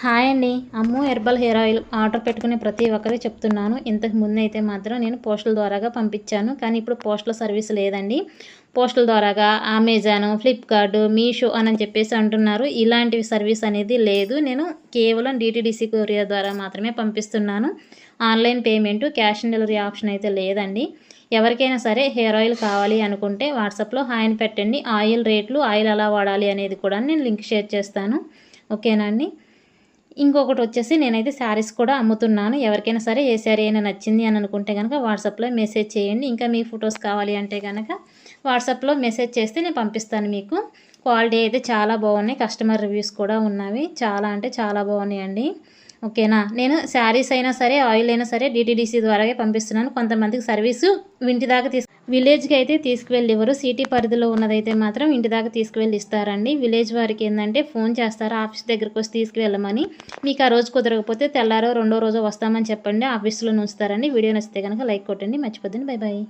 Hi అండి. Ammu herbal hair oil order పెట్టుకునే ప్రతి ఒక్కరికి చెప్తున్నాను. ఇంతకు ముందు అయితే మాత్రం నేను పోస్టల్ ద్వారాగా పంపించాను. కానీ ఇప్పుడు పోస్టల్ సర్వీస్ లేదండి. పోస్టల్ ద్వారాగా అమెజాన్ ఫ్లిప్కార్ట్ మీషో అని చెప్పేసి అంటున్నారు. ఇలాంటి సర్వీస్ అనేది లేదు. నేను కేవలం డిటీడీసీ కొరియర్ ద్వారా మాత్రమే పంపిస్తున్నాను. Online payment cash on delivery option అయితే లేదండి. ఎవరికైనా సరే హెయిర్ ఆయిల్ కావాలి అనుకుంటే వాట్సాప్లో హాయిని పెట్టండి. ఆయిల్ రేట్లు ఆయిల్ ఎలా వాడాలి అనేది కూడా నేను లింక్ షేర్ చేస్తాను. ఓకేనా అండి? ఇంకొకటి వచ్చేసి నేనైతే శారీస్ కూడా అమ్ముతున్నాను. ఎవరికైనా సరే ఏ శారీ అయినా నచ్చింది అని అనుకుంటే కనుక వాట్సాప్లో మెసేజ్ చేయండి. ఇంకా మీ ఫొటోస్ కావాలి అంటే కనుక వాట్సాప్లో మెసేజ్ చేస్తే నేను పంపిస్తాను మీకు. క్వాలిటీ అయితే చాలా బాగున్నాయి. కస్టమర్ రివ్యూస్ కూడా ఉన్నవి. చాలా అంటే చాలా బాగున్నాయండి. ఓకేనా? నేను శారీస్ అయినా సరే ఆయిల్ అయినా సరే డిటీడీసీ ద్వారాగే పంపిస్తున్నాను. కొంతమందికి సర్వీసు ఇంటి దాకా తీసు విలేజ్కి అయితే తీసుకువెళ్ళి ఇవ్వరు సిటీ పరిధిలో ఉన్నదైతే మాత్రం ఇంటి దాకా తీసుకువెళ్ళి ఇస్తారండి. విలేజ్ వారికి ఏంటంటే ఫోన్ చేస్తారు? ఆఫీస్ దగ్గరకు వచ్చి తీసుకువెళ్ళమని. మీకు ఆ రోజు కుదరకపోతే తెల్లారో రెండో రోజు వస్తామని చెప్పండి. ఆఫీస్లో ఉంచుతారండి వీడియో నచ్చితే కనుక లైక్ కొట్టండి. మర్చిపోద్దండి. Bye bye